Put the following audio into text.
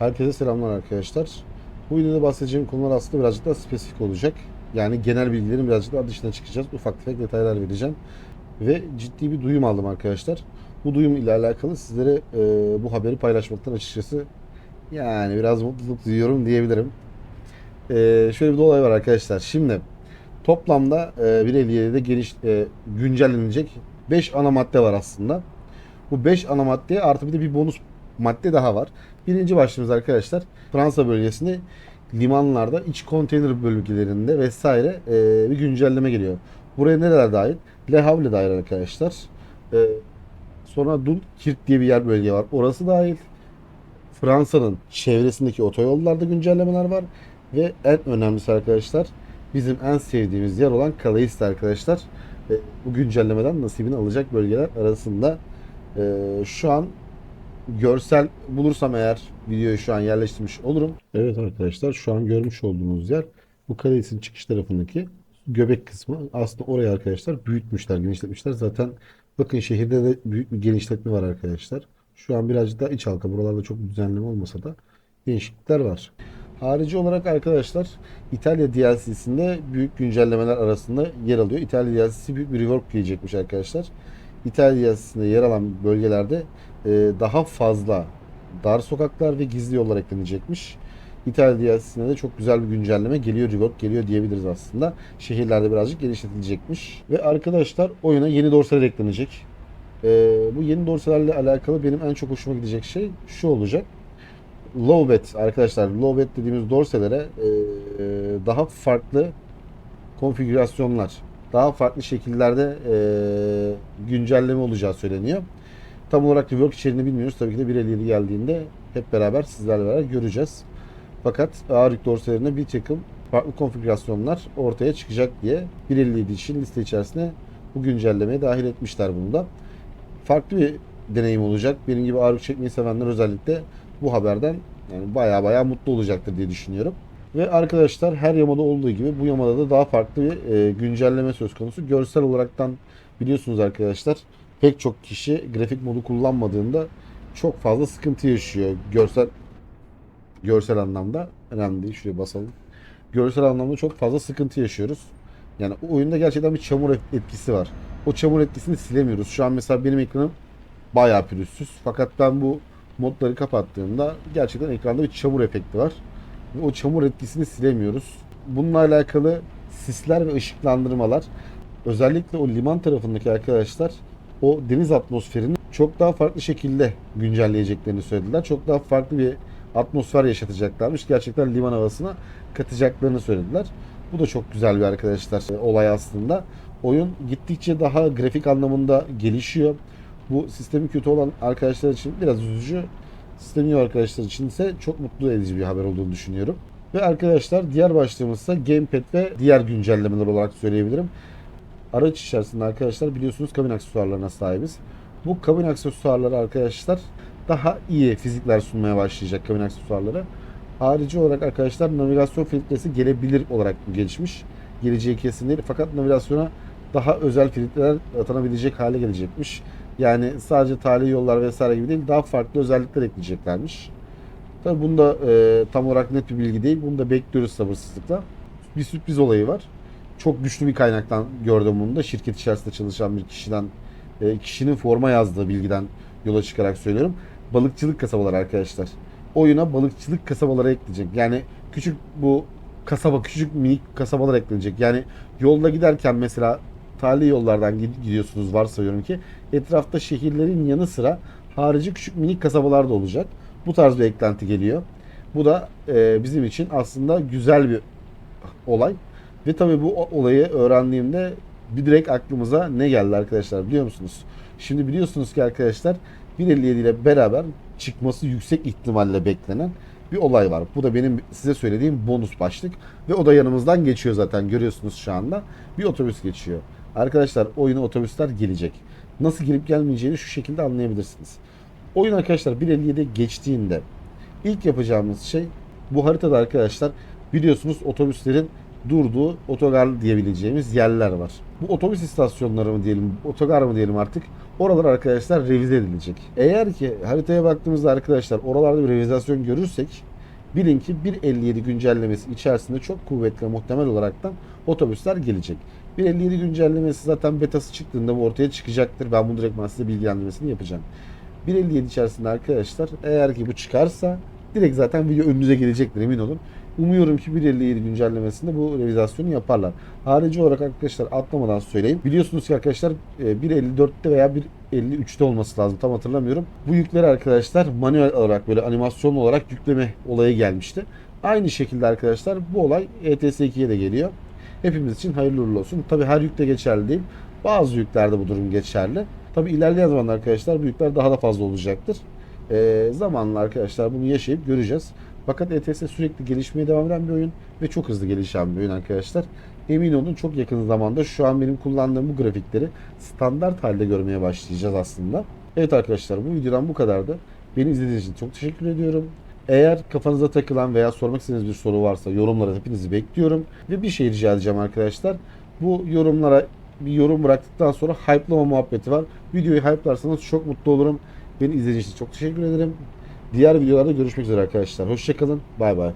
Herkese selamlar arkadaşlar. Bu videoda bahsedeceğim konular aslında birazcık daha spesifik olacak. Yani genel bilgilerin birazcık daha dışına çıkacağız. Ufak tefek detaylar vereceğim. Ve ciddi bir duyum aldım arkadaşlar. Bu duyum ile alakalı sizlere e, bu haberi paylaşmaktan açıkçası yani biraz mutluluk duyuyorum diyebilirim. E, şöyle bir olay var arkadaşlar. Şimdi toplamda e, 1.57'de geniş e, güncellenecek 5 ana madde var aslında. Bu 5 ana maddeye artı bir de bir bonus madde daha var. Birinci başlığımız arkadaşlar Fransa bölgesinde limanlarda iç konteyner bölgelerinde vesaire e, bir güncelleme geliyor. Buraya nereler dahil? Le Havre dahil arkadaşlar. E, sonra Dunkirk diye bir yer bölge var. Orası dahil. Fransa'nın çevresindeki otoyollarda güncellemeler var. Ve en önemlisi arkadaşlar bizim en sevdiğimiz yer olan Calais arkadaşlar. E, bu güncellemeden nasibini alacak bölgeler arasında. E, şu an görsel bulursam eğer videoyu şu an yerleştirmiş olurum. Evet arkadaşlar şu an görmüş olduğunuz yer bu Calais'in çıkış tarafındaki göbek kısmı. Aslında orayı arkadaşlar büyütmüşler, genişletmişler. Zaten bakın şehirde de büyük bir genişletme var arkadaşlar. Şu an birazcık daha iç halka. Buralarda çok düzenleme olmasa da değişiklikler var. Harici olarak arkadaşlar İtalya DLC'sinde büyük güncellemeler arasında yer alıyor. İtalya DLC'si büyük bir rework gelecekmiş arkadaşlar. İtalya DLC'sinde yer alan bölgelerde e, daha fazla dar sokaklar ve gizli yollar eklenecekmiş. İtalya DLC'sine de çok güzel bir güncelleme geliyor, rework geliyor diyebiliriz aslında. Şehirlerde birazcık genişletilecekmiş. Ve arkadaşlar oyuna yeni dorseler eklenecek. E, bu yeni dorselerle alakalı benim en çok hoşuma gidecek şey şu olacak. Low bet arkadaşlar low bet dediğimiz dorselere e, daha farklı konfigürasyonlar, daha farklı şekillerde e, güncelleme olacağı söyleniyor. Tam olarak rework içeriğini bilmiyoruz. Tabii ki de 1.57 geldiğinde hep beraber sizlerle beraber göreceğiz. Fakat ağır yük dorselerinde bir takım farklı konfigürasyonlar ortaya çıkacak diye 1.57 için liste içerisine bu güncellemeye dahil etmişler bunu da. Farklı bir deneyim olacak. Benim gibi ağır yük çekmeyi sevenler özellikle bu haberden yani baya baya mutlu olacaktır diye düşünüyorum. Ve arkadaşlar her yamada olduğu gibi bu yamada da daha farklı bir e, güncelleme söz konusu. Görsel olaraktan biliyorsunuz arkadaşlar pek çok kişi grafik modu kullanmadığında çok fazla sıkıntı yaşıyor. Görsel görsel anlamda önemli değil. Şuraya basalım. Görsel anlamda çok fazla sıkıntı yaşıyoruz. Yani o oyunda gerçekten bir çamur etkisi var. O çamur etkisini silemiyoruz. Şu an mesela benim ekranım bayağı pürüzsüz. Fakat ben bu modları kapattığımda gerçekten ekranda bir çamur efekti var. Ve o çamur etkisini silemiyoruz. Bununla alakalı sisler ve ışıklandırmalar özellikle o liman tarafındaki arkadaşlar o deniz atmosferini çok daha farklı şekilde güncelleyeceklerini söylediler. Çok daha farklı bir atmosfer yaşatacaklarmış. Gerçekten liman havasına katacaklarını söylediler. Bu da çok güzel bir arkadaşlar e, olay aslında. Oyun gittikçe daha grafik anlamında gelişiyor. Bu sistemi kötü olan arkadaşlar için biraz üzücü. Sistemi iyi arkadaşlar için ise çok mutlu edici bir haber olduğunu düşünüyorum. Ve arkadaşlar diğer başlığımız ise Gamepad ve diğer güncellemeler olarak söyleyebilirim. Araç içerisinde arkadaşlar biliyorsunuz kabin aksesuarlarına sahibiz. Bu kabin aksesuarları arkadaşlar daha iyi fizikler sunmaya başlayacak kabin aksesuarları. Harici olarak arkadaşlar navigasyon filtresi gelebilir olarak gelişmiş. Geleceği kesin değil fakat navigasyona daha özel filtreler atanabilecek hale gelecekmiş. Yani sadece tarihi yollar vesaire gibi değil daha farklı özellikler ekleyeceklermiş. Tabi bunda e, tam olarak net bir bilgi değil. Bunu da bekliyoruz sabırsızlıkla. Bir sürpriz olayı var. Çok güçlü bir kaynaktan gördüm bunu da. Şirket içerisinde çalışan bir kişiden, e, kişinin forma yazdığı bilgiden yola çıkarak söylüyorum. Balıkçılık kasabaları arkadaşlar. Oyuna balıkçılık kasabaları ekleyecek. Yani küçük bu kasaba, küçük minik kasabalar eklenecek. Yani yolda giderken mesela tali yollardan gid- gidiyorsunuz varsayıyorum ki etrafta şehirlerin yanı sıra harici küçük minik kasabalar da olacak. Bu tarz bir eklenti geliyor. Bu da e, bizim için aslında güzel bir olay. Ve tabii bu olayı öğrendiğimde bir direkt aklımıza ne geldi arkadaşlar biliyor musunuz? Şimdi biliyorsunuz ki arkadaşlar 1.57 ile beraber çıkması yüksek ihtimalle beklenen bir olay var. Bu da benim size söylediğim bonus başlık ve o da yanımızdan geçiyor zaten görüyorsunuz şu anda. Bir otobüs geçiyor. Arkadaşlar oyuna otobüsler gelecek. Nasıl gelip gelmeyeceğini şu şekilde anlayabilirsiniz. Oyun arkadaşlar 1.57'ye geçtiğinde ilk yapacağımız şey bu haritada arkadaşlar biliyorsunuz otobüslerin durduğu otogar diyebileceğimiz yerler var. Bu otobüs istasyonları mı diyelim, otogar mı diyelim artık. Oralar arkadaşlar revize edilecek. Eğer ki haritaya baktığımızda arkadaşlar oralarda bir revizasyon görürsek bilin ki 1.57 güncellemesi içerisinde çok kuvvetli ve muhtemel olaraktan otobüsler gelecek. 1.57 güncellemesi zaten betası çıktığında bu ortaya çıkacaktır. Ben bunu direkt size bilgilendirmesini yapacağım. 1.57 içerisinde arkadaşlar eğer ki bu çıkarsa direkt zaten video önünüze gelecektir emin olun. Umuyorum ki 1.57 güncellemesinde bu revizasyonu yaparlar. Harici olarak arkadaşlar atlamadan söyleyeyim. Biliyorsunuz ki arkadaşlar e, 1.54'te veya 1.53'te olması lazım tam hatırlamıyorum. Bu yükleri arkadaşlar manuel olarak böyle animasyon olarak yükleme olayı gelmişti. Aynı şekilde arkadaşlar bu olay E ETS 2'ye de geliyor. Hepimiz için hayırlı uğurlu olsun. Tabi her yükte geçerli değil. Bazı yüklerde bu durum geçerli. Tabi ilerleyen zamanlarda arkadaşlar bu yükler daha da fazla olacaktır. Ee, zamanla arkadaşlar bunu yaşayıp göreceğiz. Fakat ETS sürekli gelişmeye devam eden bir oyun ve çok hızlı gelişen bir oyun arkadaşlar. Emin olun çok yakın zamanda şu an benim kullandığım bu grafikleri standart halde görmeye başlayacağız aslında. Evet arkadaşlar bu videodan bu kadardı. Beni izlediğiniz için çok teşekkür ediyorum. Eğer kafanıza takılan veya sormak istediğiniz bir soru varsa yorumlara hepinizi bekliyorum. Ve bir şey rica edeceğim arkadaşlar. Bu yorumlara bir yorum bıraktıktan sonra hype'lama muhabbeti var. Videoyu hype'larsanız çok mutlu olurum. Beni izlediğiniz için çok teşekkür ederim. Diğer videolarda görüşmek üzere arkadaşlar. Hoşçakalın. Bay bay.